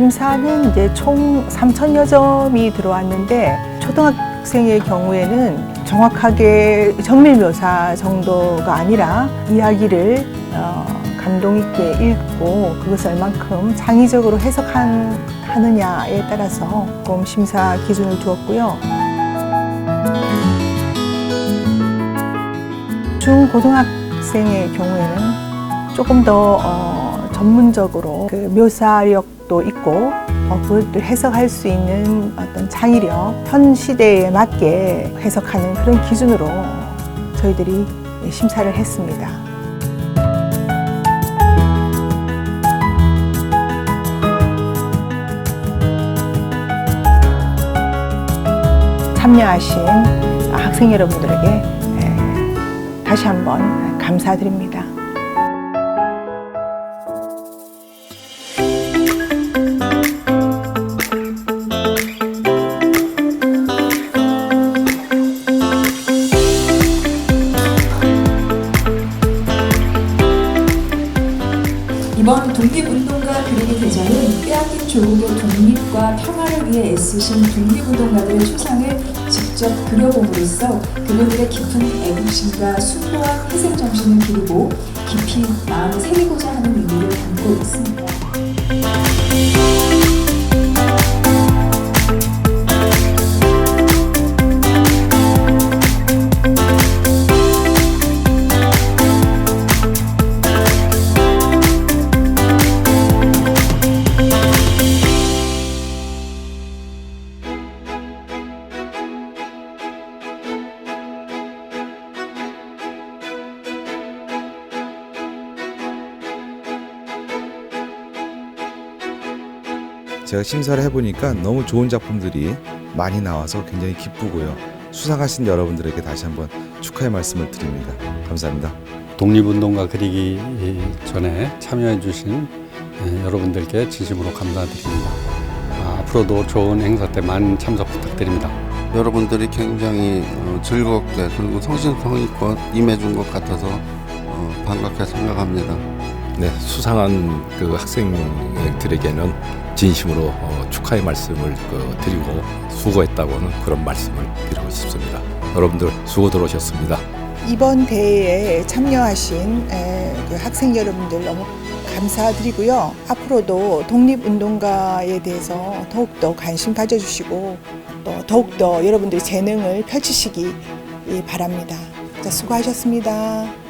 심사는 이제 총 3천여 점이 들어왔는데 초등학생의 경우에는 정확하게 정밀 묘사 정도가 아니라 이야기를 어, 감동 있게 읽고 그것을 얼만큼 창의적으로 해석하느냐에 따라서 조금 심사 기준을 두었고요. 중고등학생의 경우에는 조금 더 어, 전문적으로 그 묘사력 도 있고 어, 그것들 해석할 수 있는 어떤 창의력, 현 시대에 맞게 해석하는 그런 기준으로 저희들이 심사를 했습니다. 참여하신 학생 여러분들에게 에, 다시 한번 감사드립니다. 이번 독립운동가 그리기 대전은 빼앗긴 조국의 독립과 평화를 위해 애쓰신 독립운동가들의 추상을 직접 그려봄으로써 그분들의 깊은 애국심과 숭고한 희생정신을 기리고 깊이 마음에 새기고자 하는 의미를 담고 있습니다. 제가 심사를 해보니까 너무 좋은 작품들이 많이 나와서 굉장히 기쁘고요. 수상하신 여러분들에게 다시 한번 축하의 말씀을 드립니다. 감사합니다. 독립운동가 그리기 전에 참여해 주신 예, 여러분들께 진심으로 감사드립니다. 아, 앞으로도 좋은 행사 때 많은 참석 부탁드립니다. 여러분들이 굉장히 어, 즐겁게 그리고 성심성의껏 임해준 것 같아서 어, 반갑게 생각합니다. 네, 수상한 그 학생들에게는 진심으로 어, 축하의 말씀을 그, 드리고 수고했다고는 그런 말씀을 드리고 싶습니다. 여러분들 수고들 오셨습니다. 이번 대회에 참여하신 에, 그 학생 여러분들 너무 감사드리고요. 앞으로도 독립운동가에 대해서 더욱더 관심 가져주시고 또 더욱더 여러분들의 재능을 펼치시기 바랍니다. 자, 수고하셨습니다.